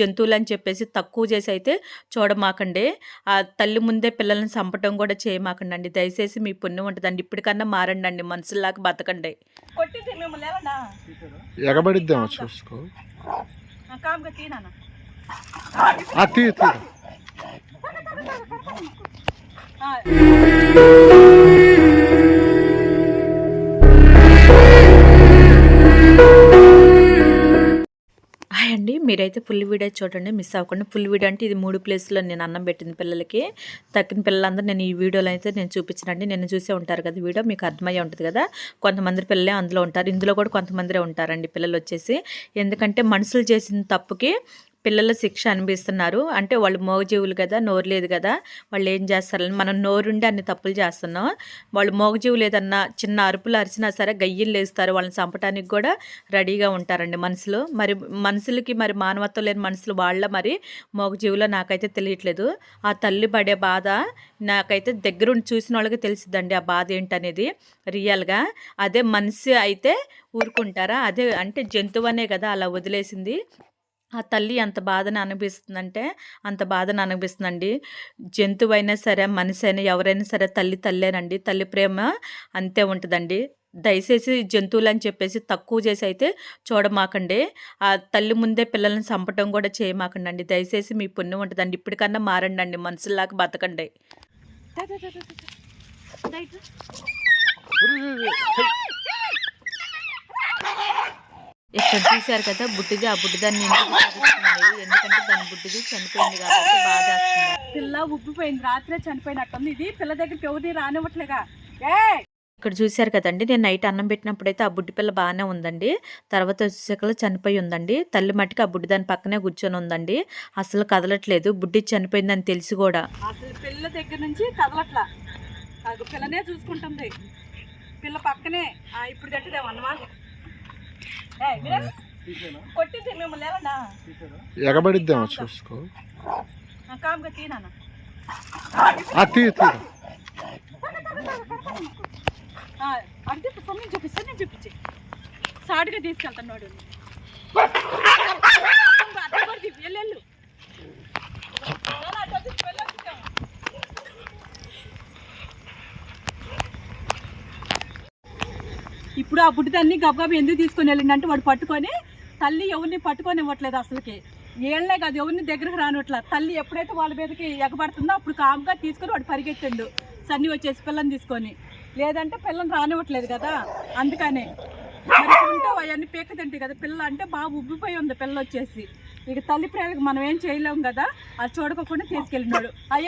జంతువులు అని చెప్పేసి తక్కువ చేసి అయితే చూడమాకండి. ఆ తల్లి ముందే పిల్లల్ని చంపటం కూడా చేయమాకండి అండి దయచేసి మీ పుణ్యం ఉంటుందండి. ఇప్పటికన్నా మారండి అండి మనుషుల్లాగా బతకండి ఎగబడిద్దాం చూసుకో. తీ మీరైతే ఫుల్ వీడియో చూడండి మిస్ అవ్వకుండా. ఫుల్ వీడియో అంటే ఇది మూడు ప్లేస్లో నేను అన్నం పెట్టింది పిల్లలకి. తక్కిన పిల్లలందరూ నేను ఈ వీడియోలో అయితే నేను చూపించినండి నేను చూసే ఉంటారు కదా వీడియో మీకు అర్థమయ్యే ఉంటుంది కదా. కొంతమంది పిల్లలే అందులో ఉంటారు ఇందులో కూడా కొంతమందిరే ఉంటారండి పిల్లలు వచ్చేసి. ఎందుకంటే మనుషులు చేసిన తప్పుకి పిల్లల శిక్ష అనిపిస్తున్నారు. అంటే వాళ్ళు మోగజీవులు కదా నోరు లేదు కదా వాళ్ళు ఏం చేస్తారని మనం నోరుండి అన్ని తప్పులు చేస్తున్నాం. వాళ్ళు మోగజీవులు ఏదన్నా చిన్న అరుపులు అరిచినా సరే గయ్యలు లేస్తారు. వాళ్ళని చంపడానికి కూడా రెడీగా ఉంటారండి మనుషులు. మరి మనుషులకి మరి మానవత్వం లేని మనుషులు వాళ్ళ మరి మోగజీవులో నాకైతే తెలియట్లేదు. ఆ తల్లి పడే బాధ నాకైతే దగ్గరుండి చూసిన వాళ్ళకి తెలిసిద్దండి ఆ బాధ ఏంటనేది రియల్గా. అదే మనిషి అయితే ఊరుకుంటారా? అదే అంటే జంతువు అనే కదా అలా వదిలేసింది. ఆ తల్లి ఎంత బాధను అనిపిస్తుందంటే అంత బాధను అనిపిస్తుందండి జంతువైనా సరే మనిషి అయినా ఎవరైనా సరే తల్లి తల్లేనండి. తల్లి ప్రేమ అంతే ఉంటుందండి. దయచేసి జంతువులు అని చెప్పేసి తక్కువ చేసి అయితే చూడమాకండి. ఆ తల్లి ముందే పిల్లల్ని చంపటం కూడా చేయమాకండి అండి దయచేసి మీ పుణ్యం ఉంటుందండి. ఇప్పటికన్నా మారండి అండి మనుషుల్లాగా బతకండి ఇక్కడ చూశారు కదా బుడ్డిది ఆ ఎందుకు చదివిస్తున్నాయి ఎందుకంటే దాని బుడ్డిది చనిపోయింది కాబట్టి బాధ పిల్ల ఉబ్బిపోయింది రాత్రే చనిపోయినట్టుంది. ఇది పిల్ల దగ్గరికి ఎవరిని రానివ్వట్లేగా ఏ! ఇక్కడ చూశారు కదండి నేను నైట్ అన్నం పెట్టినప్పుడైతే ఆ బుడ్డి పిల్ల బాగానే ఉందండి. తర్వాత వచ్చేసరికి చనిపోయి ఉందండి. తల్లి మట్టికి ఆ బుడ్డి దాని పక్కనే కూర్చొని ఉందండి. అసలు కదలట్లేదు బుడ్డి చనిపోయిందని తెలిసి కూడా. అసలు పిల్ల దగ్గర నుంచి కదలట్లా? పిల్లనే చూసుకుంటుంది. పిల్ల పక్కనే ఇప్పుడు తట్టుదేమో అన్నమాట ఎగబడిద్దాం చూసుకో. కామ్గా తీనా ఆ, తీ తీ. అంటే సొమ్మిని చూపిస్తే నేను చూపించి సాటుగా తీసుకెళ్తున్నాడు వెళ్ళు ఇప్పుడు ఆ బుడ్డిదాన్ని గబగబ ఎందుకు తీసుకొని వెళ్ళిండంటే వాడు పట్టుకొని తల్లి ఎవరిని పట్టుకొని ఇవ్వట్లేదు అసలుకి. ఏళ్ళే కాదు ఎవరిని దగ్గరకు రానివ్వట్లా తల్లి ఎప్పుడైతే వాళ్ళ మీదకి ఎగబడుతుందో అప్పుడు కామ్గా తీసుకొని వాడు పరిగెత్తిండు. సన్ని వచ్చేసి పిల్లని తీసుకొని. లేదంటే పిల్లని రానివ్వట్లేదు కదా. అందుకనే. మరి ఉంటే అవన్నీ పీక తింటాయి కదా పిల్ల అంటే బాగా ఉబ్బిపోయి ఉంది పిల్ల వచ్చేసి. ఇక తల్లి ప్రేమకి మనం ఏం చేయలేము కదా. అది చూడకోకుండా తీసుకెళ్ళినాడు. ఆ